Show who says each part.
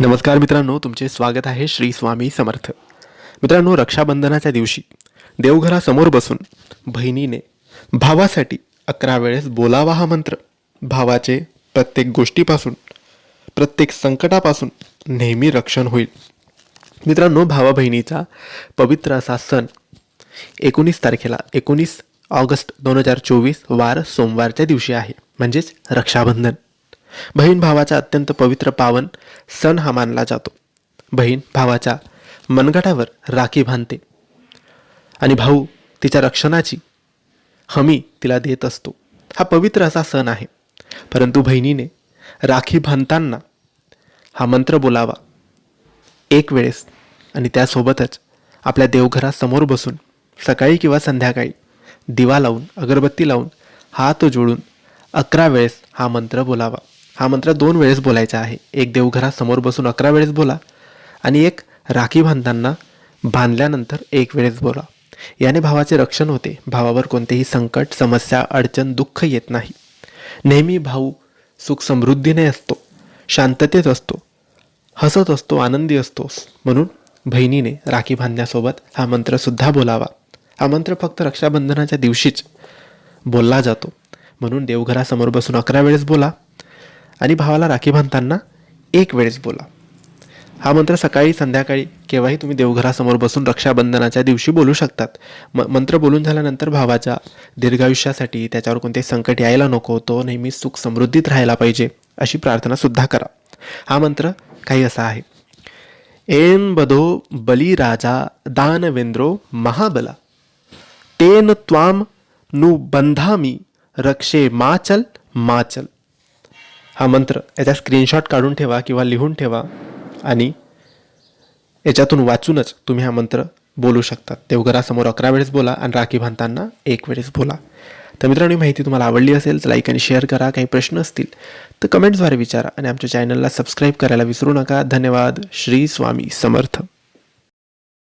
Speaker 1: नमस्कार मित्रांनो तुमचे स्वागत आहे श्री स्वामी समर्थ. मित्रांनो रक्षाबंधनाच्या दिवशी देवघरासमोर बसून बहिणीने भावासाठी अकरा वेळेस बोलावा हा मंत्र. भावाचे प्रत्येक गोष्टीपासून प्रत्येक संकटापासून नेहमी रक्षण होईल. मित्रांनो भावा बहिणीचा पवित्र असा सण एकोणीस तारखेला एकोणीस ऑगस्ट दोन हजार चोवीस वार सोमवारच्या दिवशी आहे. म्हणजेच रक्षाबंधन. बहीण भावाचा अत्यंत पवित्र पावन सण हा मानला जातो. बहीण भावाच्या मनगटावर राखी बांधते. आणि भाऊ तिच्या रक्षणाची हमी तिला देत असतो. हा पवित्र असा सण आहे. परंतु बहिणीने राखी बांधताना हा मंत्र बोलावा. एक वेळेस आणि त्यासोबतच आपल्या देवघरासमोर बसून सकाळी किंवा संध्याकाळी दिवा लावून अगरबत्ती लावून हात जोडून अकरा वेळेस हा मंत्र बोलावा. हा मंत्र दोन वेळेस बोलायचा आहे. एक देवघरासमोर बसून अकरा वेळेस बोला आणि एक राखी बांधताना बांधल्यानंतर एक वेळेस बोला. याने भावाचे रक्षण होते. भावावर कोणतेही संकट समस्या अडचण दुःख येत नाही. नेहमी भाऊ सुख समृद्धीने असतो. शांततेत असतो. हसत असतो आनंदी असतो. म्हणून बहिणीने राखी बांधण्यासोबत हा मंत्रसुद्धा बोलावा. हा मंत्र फक्त रक्षाबंधनाच्या दिवशीच बोलला जातो. म्हणून देवघरासमोर बसून अकरा वेळेस बोला. आणि भावाला राखी बांधताना एक वेळेस बोला. हा मंत्र सकाळी संध्याकाळी केव्हाही तुम्ही देवघरासमोर बसून रक्षाबंधनाच्या दिवशी बोलू शकतात. म मंत्र बोलून झाल्यानंतर भावाच्या दीर्घायुष्यासाठी त्याच्यावर कोणते संकट यायला नको तो नेहमी सुख समृद्धीत राहायला पाहिजे अशी प्रार्थनासुद्धा करा. हा मंत्र काही असा आहे. एन बधो बलिराजा दानवेंद्रो महाबला. तेन त्वाम नु बंधामी रक्षे माचल माचल. हा मंत्र याचा स्क्रीनशॉट काढून ठेवा किंवा लिहून ठेवा आणि याच्यातून वाचूनच तुम्ही हा मंत्र बोलू शकता. देवघरासमोर अकरा वेळेस बोला आणि राखी बांधताना एक वेळेस बोला. तर मित्रांनो ही माहिती तुम्हाला आवडली असेल तर लाईक आणि शेअर करा. काही प्रश्न असतील तर कमेंट्सद्वारे विचारा आणि आमच्या चॅनलला सबस्क्राईब करायला विसरू नका. धन्यवाद. श्री स्वामी समर्थ.